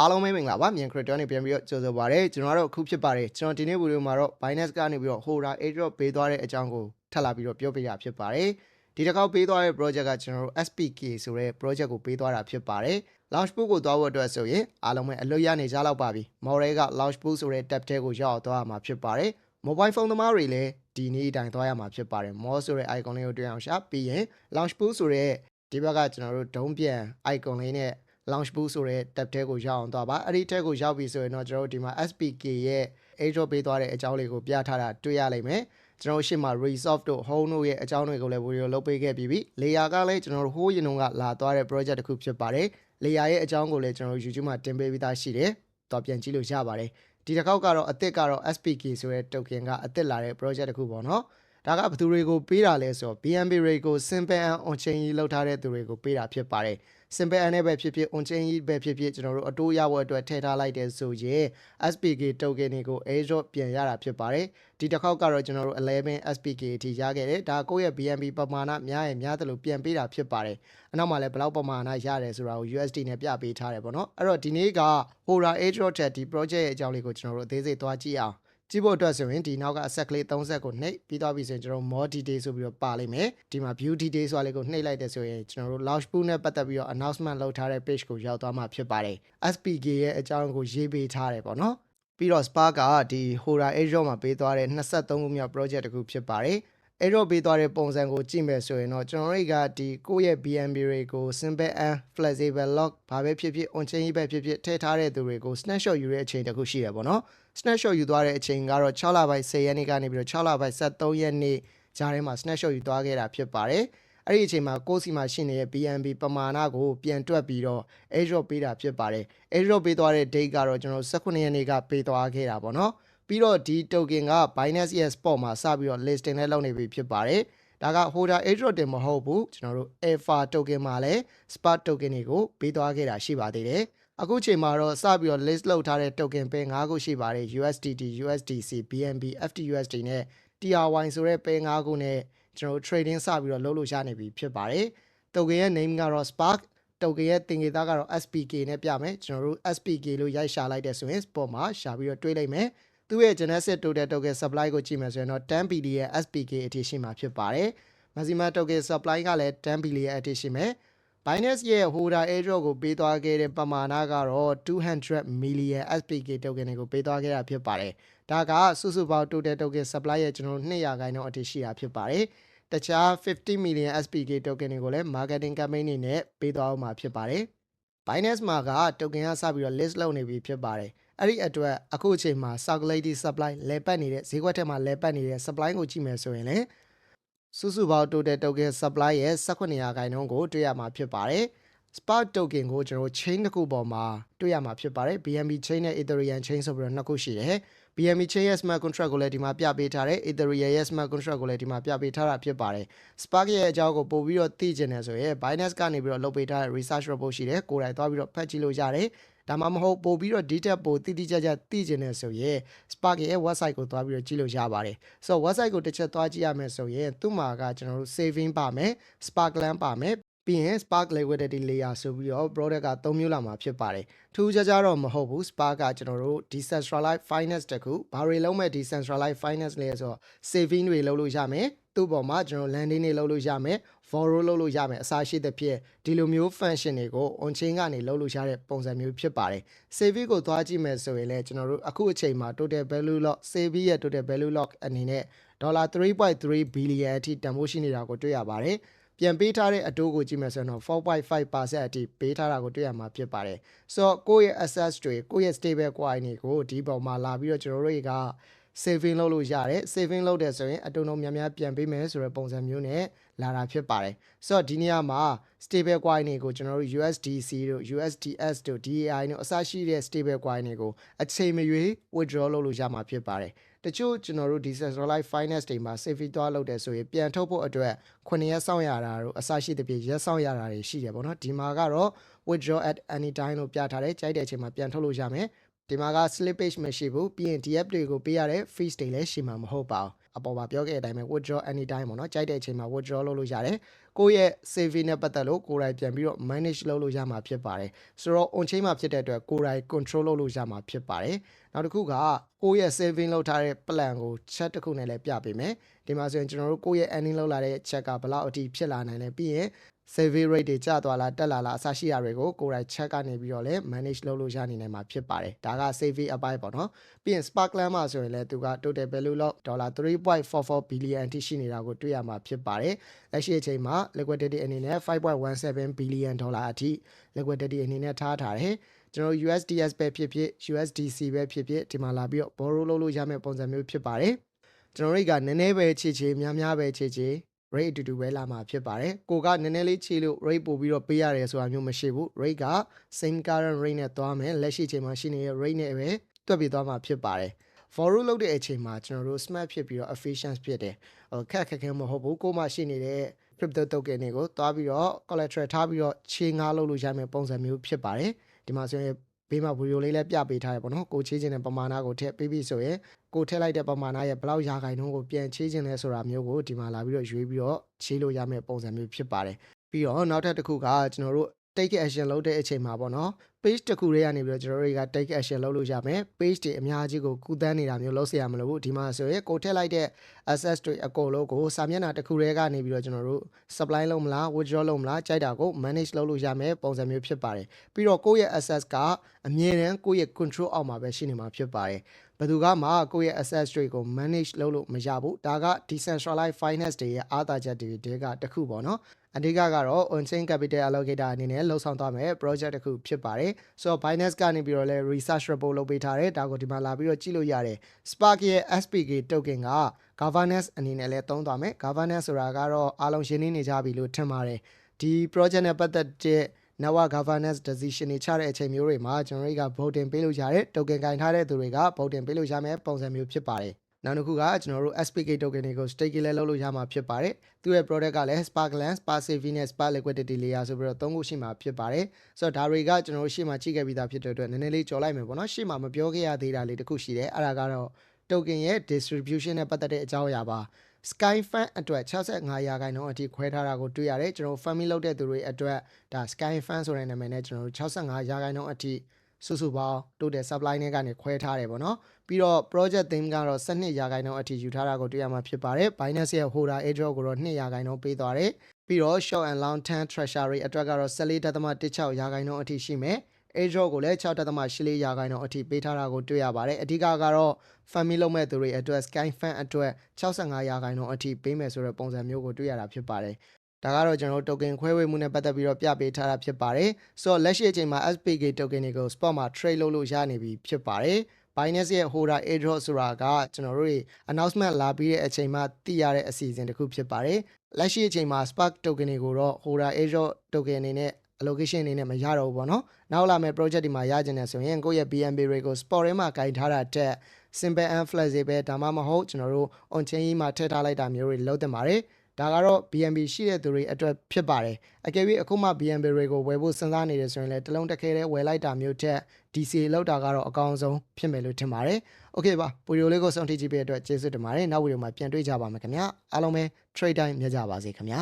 အားလုံးပဲမင်္ဂလာပါမြန် crypto နဲ့ပြန်ပြီးတော့ကြိုဆိုပါရစေကျွန်တော်တို့အခုဖြစ်ပါတယ်ကျွန်တော်ဒီနေ့ဗီဒီယိုမှာတော့ Binance ကနေပြီးတော့ Hora airdrop ပေးသွားတဲ့အကြောင်းကိုထပ်လာပြီးတော့ပြောပြရဖြစ်ပါတယ်ဒီတစ်ခေါက်ပေးသွားတဲ့ project ကကျွန်တော်တို့ SPK ဆိုတဲ့ project ကိုပေးသွားတာဖြစ်ပါတယ် Launchpool ကိုသွားဖို့အတွက်ဆိုရင်အားလုံးပဲအလွတ်ရနေကြတော့ပါပြီ Model က Launchpool ဆိုတဲ့ tab ထဲကိုရောက်အောင်သွားရမှာဖြစ်ပါတယ် mobile phone သမားတွေလည်းဒီနေ့အတိုင်းသွားရမှာဖြစ်ပါတယ် more ဆိုတဲ့ icon လေးကိုတွေ့အောင်ရှာပြီးရင် Launchpool ဆိုတဲ့ဒီဘက်ကကျွန်တော်တို့ဒုံးပြန် icon လေးနဲ့ launch boot ဆိုတဲ့ tab ထဲကိုရောက်အောင်သွားပါအဲ့ဒီ tab ကိုရောက်ပြီဆိုရင်တော့ကျွန်တော်တို့ဒီမှာ SPK ရဲ့ airdrop ပေးသွားတဲ့အကြောင်းလေးကိုပြထားတာတွေ့ရလိမ့်မယ်ကျွန်တော်ရှေ့မှာ resolve တို့ home တို့ရဲ့အကြောင်းတွေကိုလည်း video လုပ်ပေးခဲ့ပြီးပြီ layer ကလည်းကျွန်တော်တို့ဟိုးရင်တုန်းကလာသွားတဲ့ project တစ်ခုဖြစ်ပါတယ် layer ရဲ့အကြောင်းကိုလည်းကျွန်တော်တို့ YouTube မှာတင်ပေးပြီးသားရှိတယ်တော့ပြန်ကြည့်လို့ရပါတယ်ဒီတစ်ခေါက်ကတော့အစ်စ်ကတော့ SPK ဆိုတဲ့ token ကအစ်စ်လာတဲ့ project တစ်ခုပေါ့နော် ဒါကဘယ်သူတွေကိုပေးတာလဲဆိုတော့ BNB rate ကို simple and on chain ကြီးလောက်ထားတဲ့သူတွေကိုပေးတာဖြစ်ပါတယ် simple and နဲ့ပဲဖြစ်ဖြစ် on chain ကြီးပဲဖြစ်ဖြစ်ကျွန်တော်တို့အတိုးရဖို့အတွက်ထည့်ထားလိုက်တဲ့ဆိုရင် SPK token တွေကို airdrop ပြန်ရတာဖြစ်ပါတယ်ဒီတစ်ခေါက်ကတော့ကျွန်တော်တို့11 SPK အထိရခဲ့တယ်ဒါကိုယ့်ရဲ့ BNB ပမာဏများရင်များတယ်လို့ပြန်ပေးတာဖြစ်ပါတယ်အနောက်မှာလည်းဘယ်လောက်ပမာဏရတယ်ဆိုတာကို USD နဲ့ပြပေးထားတယ်ပေါ့နော်အဲ့တော့ဒီနေ့က Hora airdrop ထက်ဒီ project ရဲ့အကြောင်းလေးကိုကျွန်တော်တို့အသေးစိတ်သွားကြည့်အောင် ကြည့်ဖို့အတွက်ဆိုရင်ဒီနောက်ကအဆက်ကလေး30ကိုနှိပ်ပြီးသွားပြီဆိုရင်ကျွန်တော် more detail ဆိုပြီးတော့ပါလိမ့်မယ်ဒီမှာ view detail ဆိုတာလေးကိုနှိပ်လိုက်တဲ့ဆိုရင်ကျွန်တော်တို့ launch pool နဲ့ပတ်သက်ပြီးတော့ announcement လုပ်ထားတဲ့ page ကိုရောက်သွားမှာဖြစ်ပါတယ် SPK ရဲ့အကြောင်းကိုရေးပေးထားတယ်ပေါ့နော်ပြီးတော့ Spark ကဒီ Hora Airdrop မှာပေးသွားတဲ့23ခုမြောက် project တစ်ခုဖြစ်ပါတယ် အဲ့တော့ပေးသွားတဲ့ပုံစံကိုကြည့်မယ်ဆိုရင်တော့ကျွန်တော်တို့ကဒီကိုယ့်ရဲ့ BNB တွေကို simple and flexible lock ဘာပဲဖြစ်ဖြစ် on chain ပဲဖြစ်ဖြစ်ထည့်ထားတဲ့သူတွေကို snapshot ယူတဲ့အချိန်တစ်ခုရှိတယ်ပေါ့နော် snapshot ယူသွားတဲ့အချိန်ကတော့6လပိုင်း10ရက်နေ့ကနေပြီးတော့6လပိုင်း73ရက်နေ့ကြားထဲမှာ snapshot ယူသွားခဲ့တာဖြစ်ပါတယ်အဲ့ဒီအချိန်မှာကိုယ်စီမှာရှိနေတဲ့ BNB ပမာဏကိုပြန်တွက်ပြီးတော့ airdrop ပေးတာဖြစ်ပါတယ် airdrop ပေးသွားတဲ့ date ကတော့ကျွန်တော်18ရက်နေ့ကပေးသွားခဲ့တာပေါ့နော် ပြီးတော့ဒီ token က Binance Yes Spot မှာစပြီးတော့ listing နဲ့လုပ်နေပြီဖြစ်ပါတယ်ဒါက holder airdrop တင်မဟုတ်ဘူးကျွန်တော်တို့ alpha token မှာလည်း spot token တွေကိုပေးသွားခဲ့တာရှိပါသေးတယ်အခုချိန်မှာတော့စပြီးတော့ list လုပ်ထားတဲ့ token ပဲ၅ခုရှိပါတယ် USDT USDC BNB FTUSD နဲ့ TRY ဆိုတဲ့ပဲ၅ခုနဲ့ကျွန်တော်တို့ trading စပြီးတော့လုပ်လို့ရနေပြီဖြစ်ပါတယ် token ရဲ့ name ကတော့ Spark token ရဲ့တင်ကြေသားကတော့ SPK နဲ့ပြမယ်ကျွန်တော်တို့ SPK လို့ရိုက်ရှာလိုက်တဲ့ဆိုရင် spot မှာရှာပြီးတော့တွေးလိုက်မယ် သူ့ရဲ့ genesis total token supply ကိုကြည့်မယ်ဆိုရင်တော့10 billion SPK အထိရှိမှာဖြစ်ပါတယ်။ maximum token supply ကလည်း10 billion အထိရှိမယ်။ Binance ရဲ့ holder airdrop ကိုပေးသွားခဲ့တဲ့ပမာဏကတော့200 million SPK token တွေကိုပေးသွားခဲ့တာဖြစ်ပါတယ်။ဒါကစုစုပေါင်း total token supply ရဲ့ကျွန်တော်တို့200ခိုင်နှုန်းအထိရှိတာဖြစ်ပါတယ်။တခြား50 million SPK token တွေကိုလည်း marketing campaign တွေနဲ့ပေးသွားအောင်မှာဖြစ်ပါတယ်။ Binance မှာက token ကစပြီးတော့ list လုပ်နေပြီဖြစ်ပါတယ်။ အဲ့ဒီအတွက်အခုအချိန်မှာ circulating supply လဲပတ်နေတဲ့ဈေးကွက်ထဲမှာလဲပတ်နေတဲ့ supply ကိုကြည့်မယ်ဆိုရင်လည်းစုစုပေါင်း total token supply ရဲ့18ရာခိုင်နှုန်းကိုတွေ့ရမှာဖြစ်ပါတယ် Spark token ကိုကျွန်တော် chain တစ်ခုပေါ်မှာတွေ့ရမှာဖြစ်ပါတယ် BNB chain နဲ့ Ethereum chain ဆိုပြီးတော့နှစ်ခုရှိတယ် BNB chain ရဲ့ smart contract ကိုလည်းဒီမှာပြပေးထားတယ် Ethereum ရဲ့ smart contract ကိုလည်းဒီမှာပြပေးထားတာဖြစ်ပါတယ် Spark ရဲ့အကြောင်းကိုပို့ပြီးတော့သိကျင်တယ်ဆိုရင် Binance ကနေပြီးတော့လုပ်ပေးထားတဲ့ research report ရှိတယ်ကိုယ်တိုင်သွားပြီးတော့ဖတ်ကြည့်လို့ရတယ် ဒါမှမဟုတ်ပို့ပြီးတော့ detail ပို့တိတိကျကျသိကျင်တယ်ဆိုရင် Spark ရဲ့ website ကိုသွားပြီးတော့ကြည့်လို့ရပါတယ်ဆိုတော့ website ကိုတစ်ချက်သွားကြည့်ရမယ်ဆိုရင်သူ့မှာကကျွန်တော်တို့ saving ပါမယ် Sparkland ပါမယ် ပြီးရင် Spark Liquidity Layer ဆိုပြီးတော့ product က3မျိုးလာမှာဖြစ်ပါတယ်။ထူးခြားခြားတော့မဟုတ်ဘူး Spark ကကျွန်တော်တို့ decentralized finance တခုဘာတွေလုံးမဲ့ decentralized finance လဲဆိုတော့ saving တွေလုပ်လို့ရမယ်။သူ့ပေါ်မှာကျွန်တော် landing တွေလုပ်လို့ရမယ်။ borrow လုပ်လို့ရမယ်အစားရှိသဖြင့်ဒီလိုမျိုး function တွေကို on chain ကနေလုပ်လို့ရတဲ့ပုံစံမျိုးဖြစ်ပါတယ်။ saving ကိုသွားကြည့်မယ်ဆိုရင်လည်းကျွန်တော်တို့အခုအချိန်မှာ total value lock saving ရဲ့ total value lock အနေနဲ့ဒေါ်လာ3.3 billion အထိတန်ဖိုးရှိနေတာကိုတွေ့ရပါတယ်။ ပြန်ပေးထားတဲ့အတိုးကိုကြည့်မယ်ဆိုရင်တော့4.5%အထိပေးထားတာကိုတွေ့ရမှာဖြစ်ပါတယ်ဆိုတော့ကိုယ့်ရဲ့ assets တွေကိုယ့်ရဲ့ stable coin တွေကိုဒီပေါ်မှာလာပြီးတော့ကျွန်တော်တို့တွေက saving လုပ်လို့ရတယ် saving လုပ်တယ်ဆိုရင်အတုံးလုံးများများပြန်ပေးမယ်ဆိုတဲ့ပုံစံမျိုးနဲ့လာတာဖြစ်ပါတယ်ဆိုတော့ဒီနေရာမှာ stable coin တွေကိုကျွန်တော်တို့ USDC တို့ USDS တို့ DAI တို့အစရှိတဲ့ stable coin တွေကိုအချိန်မရွေး withdraw လုပ်လို့ရမှာဖြစ်ပါတယ် တချို့ကျွန်တော်တို့ decentralized finance တွေမှာ safety သွားလုပ်တယ်ဆိုရင်ပြန်ထုတ်ဖို့အတွက်9ရက်စောင့်ရတာတို့အစရှိသဖြင့်ရက်စောင့်ရတာတွေရှိတယ်ပေါ့နော်ဒီမှာကတော့ withdraw at any time လို့ပြထားတယ်ကြိုက်တဲ့အချိန်မှာပြန်ထုတ်လို့ရမယ်ဒီမှာက slippage မရှိဘူးပြီးရင် DF တွေကိုပေးရတဲ့ fees တွေလည်းရှိမှာမဟုတ်ပါဘူးအပေါ်မှာပြောခဲ့တဲ့အတိုင်းပဲ withdraw anytime ပေါ့နော်ကြိုက်တဲ့အချိန်မှာ withdraw လုပ်လို့ရတယ် ကိုယ့်ရဲ့ saving နဲ့ပတ်သက်လို့ကိုယ်တိုင်ပြန်ပြီးတော့ manage လုပ်လို့ရမှာဖြစ်ပါတယ်ဆိုတော့ on chain မှာဖြစ်တဲ့အတွက်ကိုယ်တိုင် control လုပ်လို့ရမှာဖြစ်ပါတယ်နောက်တစ်ခုကကိုယ့်ရဲ့ saving လုပ်ထားတဲ့ plan ကို chat တစ်ခုနဲ့လည်းပြပေးမယ်ဒီမှာဆိုရင်ကျွန်တော်တို့ကိုယ့်ရဲ့ earning လုပ်လာတဲ့ check ကဘယ်လောက်အထိဖြစ်လာနိုင်လဲပြီးရင် saving rate တွေကျသွားလားတက်လာလားအစရှိရာတွေကိုကိုယ်တိုင် check ကနေပြီးတော့လည်း manage လုပ်လို့ရနေနိုင်မှာဖြစ်ပါတယ်ဒါက saving အပိုင်းပေါ့နော်ပြီးရင် Sparkland မှာဆိုရင်လည်းသူက total value လောက်ဒေါ်လာ3.44 billion အထိရှိနေတာကိုတွေ့ရမှာဖြစ်ပါတယ်လက်ရှိအချိန်မှာ liquidity အနေနဲ့5.17 billion ဒေါ်လာအထိ liquidity အနေနဲ့ထားထားတယ်ကျွန်တော် USDS ပဲဖြစ်ဖြစ် USDC ပဲဖြစ်ဖြစ်ဒီမှာလာပြီးတော့ borrow လုပ်လို့ရမယ့်ပုံစံမျိုးဖြစ်ပါတယ်ကျွန်တော်တို့ကနည်းနည်းပဲခြေခြေများများပဲခြေခြေ rate အတူတူပဲလာမှာဖြစ်ပါတယ်ကိုကနည်းနည်းလေးခြေလို့ rate ပို့ပြီးတော့ပေးရတယ်ဆိုတာမျိုးမရှိဘူး rate က same current rate နဲ့သွားမယ်လက်ရှိအချိန်မှာရှိနေတဲ့ rate နဲ့ပဲတွက်ပြီးသွားမှာဖြစ်ပါတယ် for root လုပ်တဲ့အချိန်မှာကျွန်တော်တို့ smart ဖြစ်ပြီးတော့ efficient ဖြစ်တယ်ဟိုခက်ခက်ခဲမဟုတ်ဘူးကိုမှရှိနေတဲ့ crypto token တွေကိုတွားပြီးတော့ collateral ထားပြီးတော့ခြေငါလုပ်လို့ရမယ့်ပုံစံမျိုးဖြစ်ပါတယ်ဒီမှာဆိုရင်ဘေးမှာဗီဒီယိုလေးလည်းပြပေးထားရပေါ့နော်ကိုချေးခြင်းတဲ့ပမာဏကိုထည့်ပေးပြီးဆိုရင်ကိုထည့်လိုက်တဲ့ပမာဏရဲ့ဘယ်လောက်ရာခိုင်နှုန်းကိုပြန်ချေးခြင်းလဲဆိုတာမျိုးကိုဒီမှာလာပြီးတော့ရွေးပြီးတော့ချေးလို့ရမယ့်ပုံစံမျိုးဖြစ်ပါတယ်ပြီးတော့နောက်ထပ်တစ်ခုကကျွန်တော်တို့ take action လုပ်တဲ့အချိန်မှာပေါ့နော် page တစ်ခုလေးကနေပြီးတော့ကျွန်တော်တို့တွေက take action လုပ်လို့ရမယ် page တွေအများကြီးကိုကူးတန်းနေတာမျိုးလုပ်เสียရမလို့ဘူးဒီမှာဆိုရင်ကိုထည့်လိုက်တဲ့ access တွေအကုန်လုံးကိုစာမျက်နှာတစ်ခုလေးကနေပြီးတော့ကျွန်တော်တို့ supply လုပ်မလား withdraw လုပ်မလားကြိုက်တာကို manage လုပ်လို့ရမယ်ပုံစံမျိုးဖြစ်ပါတယ်ပြီးတော့ကိုယ့်ရဲ့ access ကအမြဲတမ်းကိုယ့်ရဲ့ control အောက်မှာပဲရှိနေမှာဖြစ်ပါတယ်ဘယ်သူကမှကိုယ့်ရဲ့ access တွေကို manage လုပ်လို့မရဘူးဒါက decentralized finance တွေရဲ့အားသာချက်တွေတဲကတစ်ခုပေါ့နော် အဓိကကတော့ on-chain capital allocator အနေနဲ့လှုပ်ဆောင်သွားမယ် project တစ်ခုဖြစ်ပါတယ်ဆိုတော့ Binance ကနေပြီးတော့လဲ research report လုပ်ပေးထားတယ်ဒါကိုဒီမှာလာပြီးတော့ကြည့်လို့ရတယ် Spark ရဲ့ SPK token က governance အနေနဲ့လဲသုံးသွားမယ် governance ဆိုတာကတော့အားလုံးရှင်းနေကြပြီလို့ထင်ပါတယ်ဒီ project နဲ့ပတ်သက်တဲ့ network governance decision တွေချတဲ့အချိန်မျိုးတွေမှာကျွန်တော်တို့က voting ပေးလို့ရတယ် token ကင်ထားတဲ့သူတွေက voting ပေးလို့ရမယ်ပုံစံမျိုးဖြစ်ပါတယ် နောက်တစ်ခုကကျွန်တော်တို့ SPK token တွေကို stake လည်းလုပ်လို့ရမှာဖြစ်ပါတယ်သူရဲ့ product ကလည်း Sparkland, Sparsafe နဲ့ Spark Liquidity Layer ဆိုပြီးတော့သုံးခုရှိမှာဖြစ်ပါတယ်ဆိုတော့ဒါတွေကကျွန်တော်တို့ရှေ့မှာကြည့်ခဲ့ပြီးသားဖြစ်တဲ့အတွက်နည်းနည်းလေးကြော်လိုက်မယ်ပေါ့နော်ရှေ့မှာမပြောခဲ့ရသေးတာလေးတစ်ခုရှိတယ်အဲ့ဒါကတော့ token ရဲ့ distribution နဲ့ပတ်သက်တဲ့အကြောင်းအရာပါ Sky Fan အတွက်65ရာခိုင်နှုန်းအထိခွဲထားတာကိုတွေ့ရတယ်ကျွန်တော် family လုပ်တဲ့သူတွေအတွက်ဒါ Sky Fan ဆိုတဲ့နာမည်နဲ့ကျွန်တော်တို့65ရာခိုင်နှုန်းအထိစုစုပေါင်း total supply နဲ့ကနေခွဲထားတယ်ပေါ့နော် ပြီးတော့ project theme ကတော့12ရာခိုင်နှုန်းအထိယူထားတာကိုတွေ့ရမှာဖြစ်ပါတယ် Binance ရဲ့ holder airdrop ကိုတော့2ရာခိုင်နှုန်းပေးသွားတယ်ပြီးတော့ short and long term treasury အတွက်ကတော့14.16ရာခိုင်နှုန်းအထိရှိမယ် airdrop ကိုလည်း6.84ရာခိုင်နှုန်းအထိပေးထားတာကိုတွေ့ရပါတယ်အဓိကကတော့ family လုပ်မဲ့သူတွေအတွက် sky fan အတွက်65ရာခိုင်နှုန်းအထိပေးမယ်ဆိုတဲ့ပုံစံမျိုးကိုတွေ့ရတာဖြစ်ပါတယ်ဒါကတော့ကျွန်တော်တို့ token ခွဲဝေမှုနဲ့ပတ်သက်ပြီးတော့ပြပေးထားတာဖြစ်ပါတယ်ဆိုတော့လက်ရှိအချိန်မှာ SPK token တွေကို spot မှာ trade လုပ်လို့ရနေပြီဖြစ်ပါတယ် Binance ရဲ့ holder airdrop ဆိုတာကကျွန်တော်တို့ announcement လာပြီးတဲ့အချိန်မှသိရတဲ့အစီအစဉ်တစ်ခုဖြစ်ပါတယ်လက်ရှိအချိန်မှာ Spark token တွေကိုတော့ holder airdrop token အနေနဲ့ allocation အနေနဲ့မရတော့ဘူးပေါ့နော်နောက်လာမယ့် project ဒီမှာရကျင်တယ်ဆိုရင်ကိုယ့်ရဲ့ BNB တွေကို spot ထဲမှာကင်ထားတာတက် simple and flexible ဒါမှမဟုတ်ကျွန်တော်တို့ on chain ကြီးမှာထည့်ထားလိုက်တာမျိုးတွေလုပ်တင်ပါတယ် ဒါကတော့ BNB ရှိတဲ့သူတွေအတွက်ဖြစ်ပါတယ်အကယ်၍အခုမှ BNB တွေကိုဝယ်ဖို့စဉ်းစားနေတယ်ဆိုရင်လည်းတလုံးတစ်ခဲတည်းဝယ်လိုက်တာမျိုးထက် DCA လောက်တာကတော့အကောင်းဆုံးဖြစ်မယ်လို့ထင်ပါတယ်โอเคပါဗီဒီယိုလေးကိုဆုံးထိကြည့်ပေးတဲ့အတွက်ကျေးဇူးတင်ပါတယ်နောက်ဗီဒီယိုမှာပြန်တွေ့ကြပါမယ်ခင်ဗျာအားလုံးပဲ trade time မြတ်ကြပါစေခင်ဗျာ